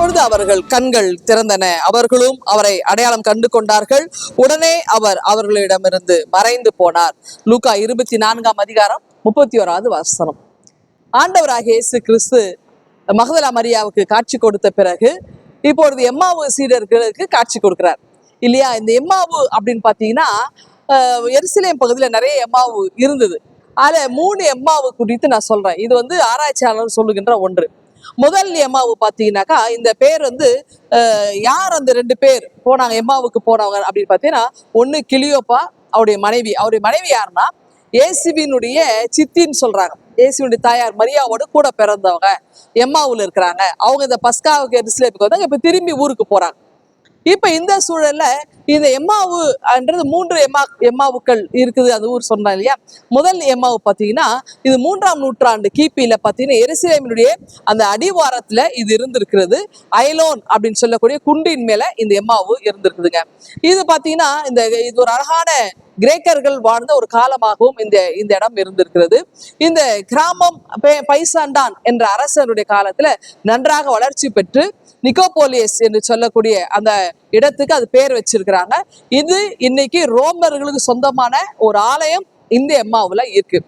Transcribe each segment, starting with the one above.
அப்பொழுது அவர்கள் கண்கள் திறந்தன. அவர்களும் அவரை அடையாளம் கண்டு கொண்டார்கள் உடனே அவர் அவர்களிடமிருந்து மறைந்து போனார். லூகா இருபத்தி நான்காம் அதிகாரம் முப்பத்தி ஓராவது வசனம். ஆண்டவராக இயேசு கிறிஸ்து மகதலா மரியாவுக்கு காட்சி கொடுத்த பிறகு இப்பொழுது எம்மாவு சீடர்களுக்கு காட்சி கொடுக்கிறார். இல்லையா? இந்த எம்மாவு அப்படின்னு பார்த்தீங்கன்னா எருசலேம் பகுதியில் நிறைய எம்மாவு இருந்தது. அதில் மூணு எம்மாவு குறித்து நான் சொல்றேன். இது வந்து ஆராய்ச்சியாளர் சொல்லுகின்ற ஒன்று. முதல் எம்மாவு பார்த்தீங்கன்னாக்கா இந்த பேர் வந்து யார் அந்த ரெண்டு பேர் போனாங்க எம்மாவுக்கு போனவங்க அப்படின்னு பார்த்தீங்கன்னா ஒன்று கிளியோப்பா அவருடைய மனைவி. அவருடைய மனைவி யாருன்னா இயேசுவினுடைய சித்தின்னு சொல்றாங்க. இயேசுவினுடைய தாயார் மரியாவோட கூட பிறந்தவங்க. எம்மாவுல இருக்கிறாங்க. அவங்க இந்த பஸ்காவுக்கு எரிசிலேப்புக்கு வந்தாங்க இப்ப திரும்பி ஊருக்கு போறாங்க. இப்ப இந்த சூழல்ல இந்த எம்மாவு என்றது மூன்று எம்மா எம்மாவுக்கள் இருக்குது அந்த ஊர் சொன்னாங்க இல்லையா? முதல் எம்மாவு பார்த்தீங்கன்னா இது மூன்றாம் நூற்றாண்டு கிபியில் பார்த்தீங்கன்னா எருசலேமினுடைய அந்த அடிவாரத்தில் இது இருந்திருக்கிறது. அயலோன் அப்படின்னு சொல்லக்கூடிய குண்டின் மேலே இந்த எம்மாவு இருந்திருக்குதுங்க. இது பார்த்தீங்கன்னா இந்த இது ஒரு அழகான கிரேக்கர்கள் வாழ்ந்த ஒரு காலமாகவும் இந்த இந்த இடம் இருந்திருக்கிறது. இந்த கிராமம் பைசாண்டான் என்ற அரசனுடைய காலத்துல நன்றாக வளர்ச்சி பெற்று நிக்கோபோலியஸ் என்று சொல்லக்கூடிய அந்த இடத்துக்கு அது பேர் வச்சிருக்கிறாங்க. இது இன்னைக்கு ரோமர்களுக்கு சொந்தமான ஒரு ஆலயம் இந்த எம்மாவில் இருக்கு.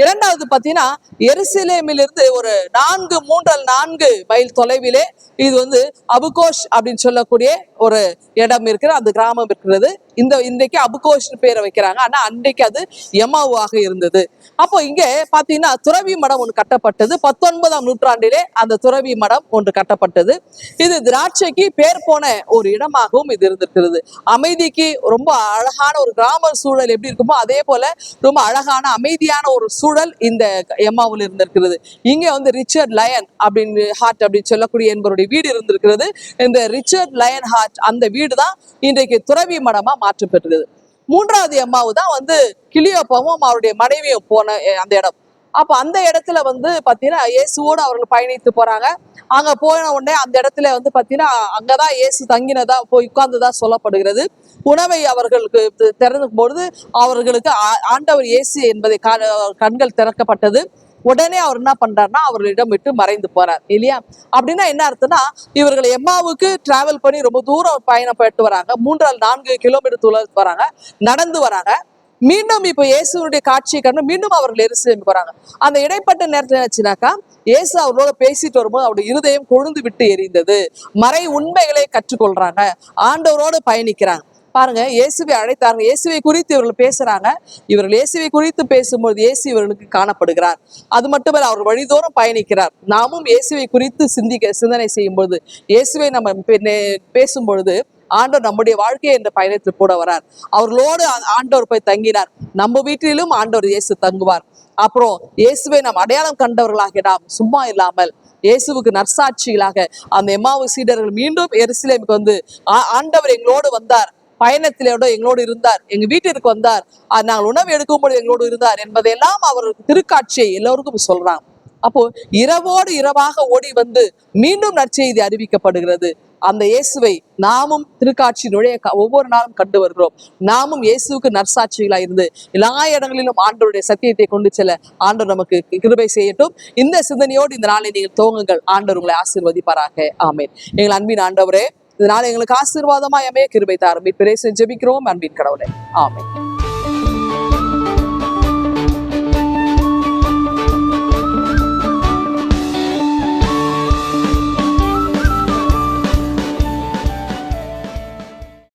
இரண்டாவது பார்த்தீங்கன்னா எருசலேமிலிருந்து ஒரு நான்கு மூன்றல் நான்கு மைல் தொலைவிலே இது வந்து அபுகோஷ் அப்படின்னு சொல்லக்கூடிய ஒரு இடம் இருக்கிற அந்த கிராமம் இருக்கிறது. இந்த இன்றைக்கு அபுகோஷ் பேரை வைக்கிறாங்க. ஆனா அன்றைக்கு அது எமாவாக இருந்தது. அப்போ இங்கே பார்த்தீங்கன்னா துறவி மடம் ஒன்று கட்டப்பட்டது. பத்தொன்பதாம் நூற்றாண்டிலே அந்த துறவி மடம் ஒன்று கட்டப்பட்டது. இது திராட்சைக்கு பேர் போன ஒரு இடமாகவும் இது இருந்திருக்கிறது. அமைதிக்கு ரொம்ப அழகான ஒரு கிராம சூழல் எப்படி இருக்குமோ அதே போல ரொம்ப அழகான அமைதியான ஒரு சூழல் இந்த எம்மாவில் இருந்திருக்கிறது. இங்கே வந்து ரிச்சர்ட் லயன் அப்படின்னு ஹார்ட் அப்படின்னு சொல்லக்கூடிய என்பவருடைய வீடு இருந்திருக்கிறது. இந்த ரிச்சர்ட் லயன் ஹார்ட் அந்த வீடு தான் இன்றைக்கு துறவி மடமா மாற்றம் பெற்றது மூன்றாவது எம்மாவு தான் வந்து கிளியோப்பாவும் அவருடைய மனைவியும் போன அந்த இடம். அப்போ அந்த இடத்துல வந்து பார்த்தீங்கன்னா இயேசுவோடு அவர்கள் பயணித்து போறாங்க. அங்க போன உடனே அந்த இடத்துல வந்து பார்த்தீங்கன்னா அங்கதான் இயேசு தங்கினதா போய் உட்கார்ந்ததா சொல்லப்படுகிறது. உணவை அவர்களுக்கு தி- பொழுது அவர்களுக்கு ஆ- ஆண்டவர் இயேசு என்பதை கண்கள் திறக்கப்பட்டது. உடனே அவர் என்ன பண்றாருன்னா அவர்களிடம் விட்டு மறைந்து போறார் இல்லையா? அப்படின்னா என்ன அர்த்தம்னா இவர்கள் எம்மாவுக்கு டிராவல் பண்ணி ரொம்ப தூரம் பயணம் போயிட்டு வராங்க. மூன்றால் நான்கு கிலோமீட்டர் தூரத்துக்கு வராங்க. நடந்து வராங்க. மீண்டும் இப்போ இயேசுனுடைய காட்சியை கண்டு மீண்டும் அவர்கள் எருசலேம் போறாங்க அந்த இடைப்பட்ட நேரத்தில் என்னாச்சுனாக்கா இயேசு அவர்களோட பேசிட்டு வரும்போது அவருடைய இருதயம் கொழுந்து விட்டு எரிந்தது. மறை உண்மைகளை கற்றுக்கொள்றாங்க. ஆண்டவரோடு பயணிக்கிறாங்க. பாருங்க இயேசுவை அழைத்தாங்க இயேசுவை குறித்து இவர்கள் பேசுறாங்க. இவர்கள் இயேசுவை குறித்து பேசும்போது இயேசு இவர்களுக்கு காணப்படுகிறார். அது மட்டுமல்ல அவர் வழிதோறும் பயணிக்கிறார். நாமும் இயேசுவை குறித்து சிந்திக்க சிந்தனை செய்யும்போது இயேசுவை நம்ம பேசும்பொழுது ஆண்டவர் நம்முடைய வாழ்க்கையை என்ற பயணத்தில் கூட வரார். அவர்களோடு ஆண்டவர் போய் தங்கினார். நம்ம வீட்டிலும் ஆண்டவர் இயேசு தங்குவார். அப்புறம் இயேசுவை நாம் அடையாளம் கண்டவர்களாக நாம் சும்மா இல்லாமல் இயேசுவுக்கு நற்சாட்சிகளாக அந்த எம்மாவு சீடர்கள் மீண்டும் எருசலேமுக்கு வந்து "ஆ- ஆண்டவர் எங்களோடு வந்தார். பயணத்திலோட எங்களோடு இருந்தார். எங்க வீட்டிற்கு வந்தார். நாங்கள் உணவு எடுக்கும்போது எங்களோடு இருந்தார் என்பதையெல்லாம் அவர் திருக்காட்சியை எல்லோருக்கும் சொல்றாங்க. அப்போ இரவோடு இரவாக ஓடி வந்து மீண்டும் நற்செய்தி அறிவிக்கப்படுகிறது. அந்த இயேசுவை நாமும் திருக்காட்சி நுழைய க- ஒவ்வொரு நாளும் கண்டு வருகிறோம். நாமும் இயேசுவுக்கு நற்சாட்சிகளா இருந்து எல்லா இடங்களிலும் ஆண்டவருடைய சத்தியத்தை கொண்டு செல்ல ஆண்டவர் நமக்கு கிருபை செய்யட்டும். இந்த சிந்தனையோடு இந்த நாளை நீங்கள் துவங்குங்கள். ஆண்டவர் உங்களை ஆசீர்வதிப்பாராக. ஆமேன். எங்கள் அன்பின் ஆண்டவரே இதனால எங்களுக்கு ஆசீர்வாதமாய் அமைய கிருபை தாரும் இப்பரே ஜெபிக்கிறோம் அன்பின் கடவுளை. ஆமென்.